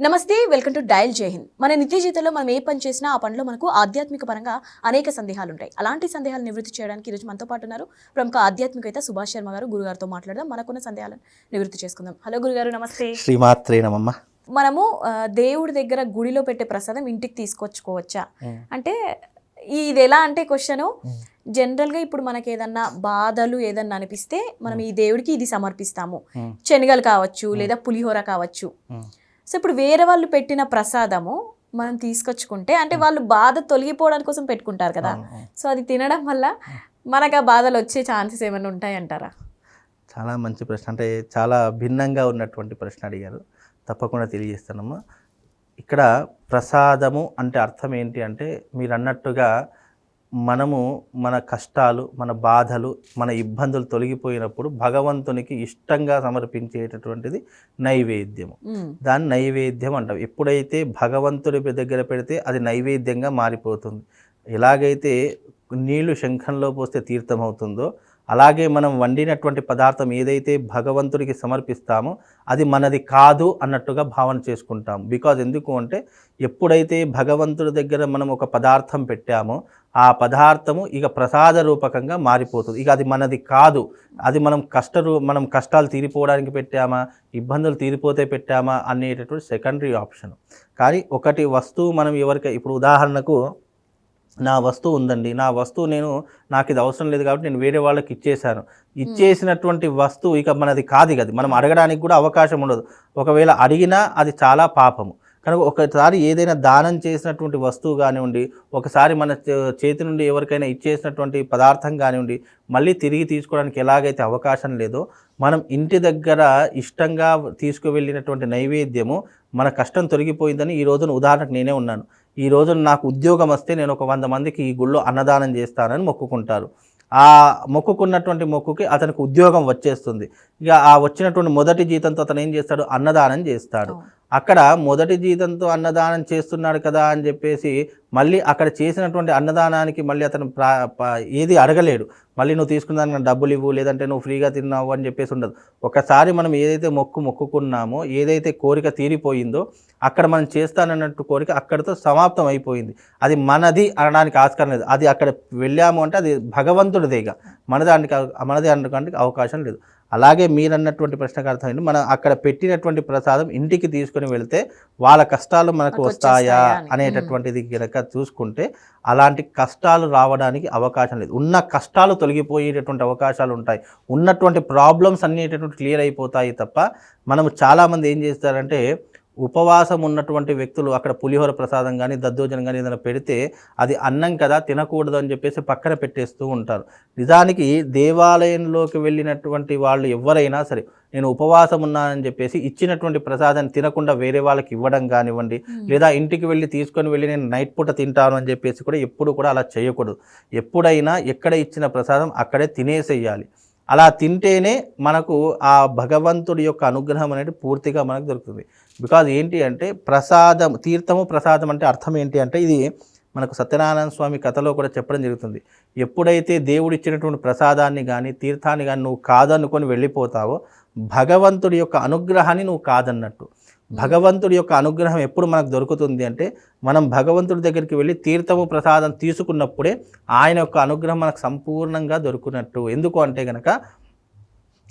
నమస్తే welcome to dial జైహింద్ మన నిత్య జీవితంలో మనం ఏ పని చేసినా ఆ పనిలో మనకు ఆధ్యాత్మిక పరంగా అనేక సందేహాలు ఉంటాయి అలాంటి సందేహాలు నివృత్తి చేయడానికి ఈరోజు మనతో పాటు ఉన్నారు ప్రముఖ ఆధ్యాత్మికవేత్త సుభాష్ శర్మ గారు. గురుగారితో మాట్లాడదాం. మనకున్న సందేహాలను నివృత్తి చేసుకుందాం. హలో గురుగారు నమస్తే. శ్రీమాత్రే నమమ్మ మనము దేవుడి దగ్గర గుడిలో పెట్టే ప్రసాదం ఇంటికి తీసుకొచ్చుకోవచ్చా? అంటే ఈ- ఇది ఎలా అంటే క్వశ్చన్. జనరల్గా ఇప్పుడు మనకి ఏదన్నా బాధలు ఏదన్నా అనిపిస్తే మనం ఈ దేవుడికి ఇది సమర్పిస్తాము. శనగలు కావచ్చు లేదా పులిహోర కావచ్చు. సో ఇప్పుడు వేరే వాళ్ళు పెట్టిన ప్రసాదము మనం తీసుకొచ్చుకుంటే అంటే వాళ్ళు బాధ తొలగిపోవడానికి కోసం పెట్టుకుంటారు కదా. సో అది తినడం వల్ల మనకు ఆ బాధలు వచ్చే ఛాన్సెస్ ఏమైనా ఉంటాయంటారా? చాలా మంచి ప్రశ్న. అంటే చాలా భిన్నంగా ఉన్నటువంటి ప్రశ్న అడిగారు. తప్పకుండా తెలియజేస్తానమ్మా. ఇక్కడ ప్రసాదము అంటే అర్థం ఏంటి అంటే మీరు అన్నట్టుగా మనము మన కష్టాలు మన బాధలు మన ఇబ్బందులు తొలగిపోయినప్పుడు భగవంతునికి ఇష్టంగా సమర్పించేటటువంటిది నైవేద్యము. దాన్ని నైవేద్యం అంటాం. ఎప్పుడైతే భగవంతుడి దగ్గర పెడితే అది నైవేద్యంగా మారిపోతుంది. ఎలాగైతే నీళ్ళు శంఖంలో పోస్తే తీర్థం అవుతుందో అలాగే మనం వండినటువంటి పదార్థం ఏదైతే భగవంతుడికి సమర్పిస్తామో అది మనది కాదు అన్నట్టుగా భావన చేసుకుంటాం. బికాజ్ ఎందుకు అంటే ఎప్పుడైతే భగవంతుడి దగ్గర మనం ఒక పదార్థం పెట్టామో ఆ పదార్థము ఇక ప్రసాద రూపకంగా మారిపోతుంది. ఇక అది మనది కాదు. అది మనం కష్ట రూ- మనం కష్టాలు తీరిపోవడానికి పెట్టామా? ఇబ్బందులు తీరిపోతే పెట్టామా? అనేటటువంటి సెకండరీ ఆప్షన్ కానీ ఒకటి వస్తువు మనం ఎవరికి ఇప్పుడు ఉదాహరణకు నా వస్తువు ఉందండి. నా వస్తువు నేను నాకు ఇది అవసరం లేదు కాబట్టి నేను వేరే వాళ్ళకి ఇచ్చేశాను. ఇచ్చేసినటువంటి వస్తువు ఇక మనది కాదు కదా మనం అడగడానికి కూడా అవకాశం ఉండదు. ఒకవేళ అడిగినా అది చాలా పాపము. కనుక ఒకసారి ఏదైనా దానం చేసినటువంటి వస్తువు కానివ్వండి ఒకసారి మన చేతి నుండి ఎవరికైనా ఇచ్చేసినటువంటి పదార్థం కానివ్వండి మళ్ళీ తిరిగి తీసుకోవడానికి ఎలాగైతే అవకాశం లేదో మనం ఇంటి దగ్గర ఇష్టంగా తీసుకువెళ్ళినటువంటి నైవేద్యము మన కష్టం తొలగిపోయిందని ఈ రోజున ఉదాహరణకు నేనే ఉన్నాను. ఈ రోజున నాకు ఉద్యోగం వస్తే నేను ఒక వంద మందికి ఈ గుళ్ళో అన్నదానం చేస్తానని మొక్కుకుంటారు. ఆ మొక్కుకున్నటువంటి మొక్కుకి అతనికి ఉద్యోగం వచ్చేస్తుంది. ఇక ఆ వచ్చినటువంటి మొదటి జీతంతో అతను ఏం చేస్తాడు? అన్నదానం చేస్తాడు. అక్కడ మొదటి జీతంతో అన్నదానం చేస్తున్నాడు కదా అని చెప్పేసి మళ్ళీ అక్కడ చేసినటువంటి అన్నదానానికి మళ్ళీ అతను ప్రా ఏది అడగలేడు. మళ్ళీ నువ్వు తీసుకున్న డబ్బులు ఇవ్వు లేదంటే నువ్వు ఫ్రీగా తిన్నావు అని చెప్పేసి ఉండదు. ఒకసారి మనం ఏదైతే మొక్కు మొక్కుకున్నామో ఏదైతే కోరిక తీరిపోయిందో అక్కడ మనం చేస్తానన్నట్టు కోరిక అక్కడితో సమాప్తం అయిపోయింది. అది మనది అనడానికి ఆస్కారం లేదు. అది అక్కడ వెళ్ళాము అంటే అది భగవంతుడిదేగా. మనదానికి మనది అనడానికి అవకాశం లేదు. అలాగే మీరు అన్నటువంటి ప్రశ్నకు అర్థమైంది. మనం అక్కడ పెట్టినటువంటి ప్రసాదం ఇంటికి తీసుకొని వెళ్తే వాళ్ళ కష్టాలు మనకు వస్తాయా. అనేటటువంటిది కనుక చూసుకుంటే అలాంటి కష్టాలు రావడానికి అవకాశం లేదు. ఉన్న కష్టాలు తొలగిపోయేటటువంటి అవకాశాలు ఉంటాయి. ఉన్నటువంటి ప్రాబ్లమ్స్ అన్నిటటువంటి క్లియర్ అయిపోతాయి తప్ప మనము చాలామంది ఏం చేస్తారంటే ఉపవాసం ఉన్నటువంటి వ్యక్తులు అక్కడ పులిహోర ప్రసాదం కానీ దద్దోజనం కానీ ఏదైనా పెడితే అది అన్నం కదా తినకూడదు అని చెప్పేసి పక్కన పెట్టేస్తూ ఉంటారు. నిజానికి దేవాలయంలోకి వెళ్ళినటువంటి వాళ్ళు ఎవరైనా సరే నేను ఉపవాసం ఉన్నానని చెప్పేసి ఇచ్చినటువంటి ప్రసాదాన్ని తినకుండా వేరే వాళ్ళకి ఇవ్వడం కానివ్వండి లేదా ఇంటికి వెళ్ళి తీసుకొని వెళ్ళి నేను నైట్ పూట తింటాను అని చెప్పేసి కూడా ఎప్పుడు కూడా అలా చేయకూడదు. ఎప్పుడైనా ఎక్కడ ఇచ్చిన ప్రసాదం అక్కడే తినేసేయాలి. అలా తింటేనే మనకు ఆ భగవంతుడి యొక్క అనుగ్రహం అనేది పూర్తిగా మనకు దొరుకుతుంది. బికాజ్ ఏంటి అంటే ప్రసాదం తీర్థము ప్రసాదం అంటే అర్థం ఏంటి అంటే ఇది మనకు సత్యనారాయణ స్వామి కథలో కూడా చెప్పడం జరుగుతుంది. ఎప్పుడైతే దేవుడు ఇచ్చినటువంటి ప్రసాదాన్ని కానీ తీర్థాన్ని కానీ నువ్వు కాదనుకొని వెళ్ళిపోతావో భగవంతుడి యొక్క అనుగ్రహాన్ని నువ్వు కాదన్నట్టు. భగవంతుడి యొక్క అనుగ్రహం ఎప్పుడు మనకు దొరుకుతుంది అంటే మనం భగవంతుడి దగ్గరికి వెళ్ళి తీర్థము ప్రసాదం తీసుకున్నప్పుడే ఆయన యొక్క అనుగ్రహం మనకు సంపూర్ణంగా దొరుకునట్టు ఎందుకు అంటే గనక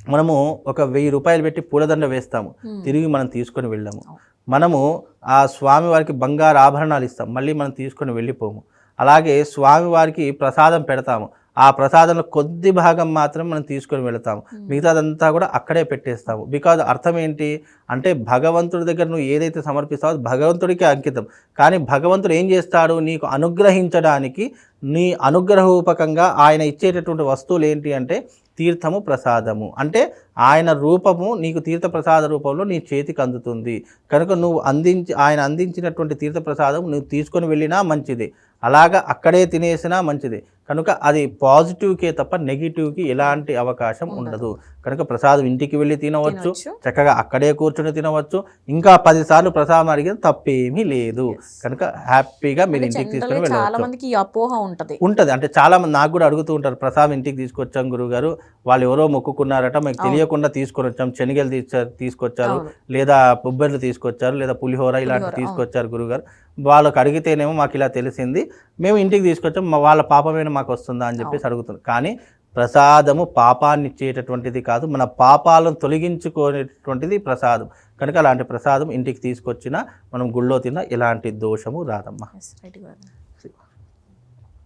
మనము ఒక వెయ్యి రూపాయలు పెట్టి పూలదండ వేస్తాము. తిరిగి మనం తీసుకొని వెళ్ళాము. మనము ఆ స్వామి వారికి బంగారు ఆభరణాలు ఇస్తాం. మళ్ళీ మనం తీసుకొని వెళ్ళిపోము. అలాగే స్వామి వారికి ప్రసాదం పెడతాము. ఆ ప్రసాదంలో కొద్ది భాగం మాత్రం మనం తీసుకొని వెళతాము. మిగతాదంతా కూడా అక్కడే పెట్టేస్తాము. బికాజ్ అర్థం ఏంటి? అంటే భగవంతుడి దగ్గర నువ్వు ఏదైతే సమర్పిస్తావో భగవంతుడికి అంకితం. కానీ భగవంతుడు ఏం చేస్తాడు? నీకు అనుగ్రహించడానికి నీ అనుగ్రహూపకంగా ఆయన ఇచ్చేటటువంటి వస్తువులు ఏంటి అంటే తీర్థము ప్రసాదము. అంటే ఆయన రూపము నీకు తీర్థ ప్రసాద రూపంలో నీ చేతికి అందుతుంది. కనుక నువ్వు అందించి ఆయన అందించినటువంటి తీర్థ ప్రసాదం నువ్వు తీసుకొని వెళ్ళినా మంచిది. అలాగా అక్కడే తినేసినా మంచిది. కనుక అది పాజిటివ్కే తప్ప నెగిటివ్కి ఎలాంటి అవకాశం ఉండదు. కనుక ప్రసాదం ఇంటికి వెళ్ళి తినవచ్చు. చక్కగా అక్కడే కూర్చొని తినవచ్చు. ఇంకా పదిసార్లు ప్రసాదం అడిగిన తప్పేమీ లేదు. కనుక హ్యాపీగా మీరు ఇంటికి తీసుకొని వెళ్ళవచ్చు. అపోహ ఉంటది. ఉంటది. అంటే చాలా మంది నాకు కూడా అడుగుతూ ఉంటారు ప్రసాదం ఇంటికి తీసుకొచ్చాం గురుగారు వాళ్ళు ఎవరో మొక్కుకున్నారట మీకు తెలియకుండా తీసుకొని వచ్చాం. శనగలు తీసా తీసుకొచ్చారు. లేదా పుబ్బర్లు తీసుకొచ్చారు లేదా పులిహోర ఇలాంటివి తీసుకొచ్చారు గురుగారు వాళ్ళకి అడిగితేనేమో మాకు ఇలా తెలిసింది. మేము ఇంటికి తీసుకొచ్చాం. వాళ్ళ పాపమైనా మాకు వస్తుందా అని చెప్పేసి అడుగుతున్నారు కానీ ప్రసాదము పాపాన్ని ఇచ్చేటటువంటిది కాదు మన పాపాలను తొలగించుకునేటువంటిది ప్రసాదం. కనుక అలాంటి ప్రసాదం ఇంటికి తీసుకొచ్చినా మనం గుళ్ళో తిన్నా ఎలాంటి దోషము రాదమ్మా.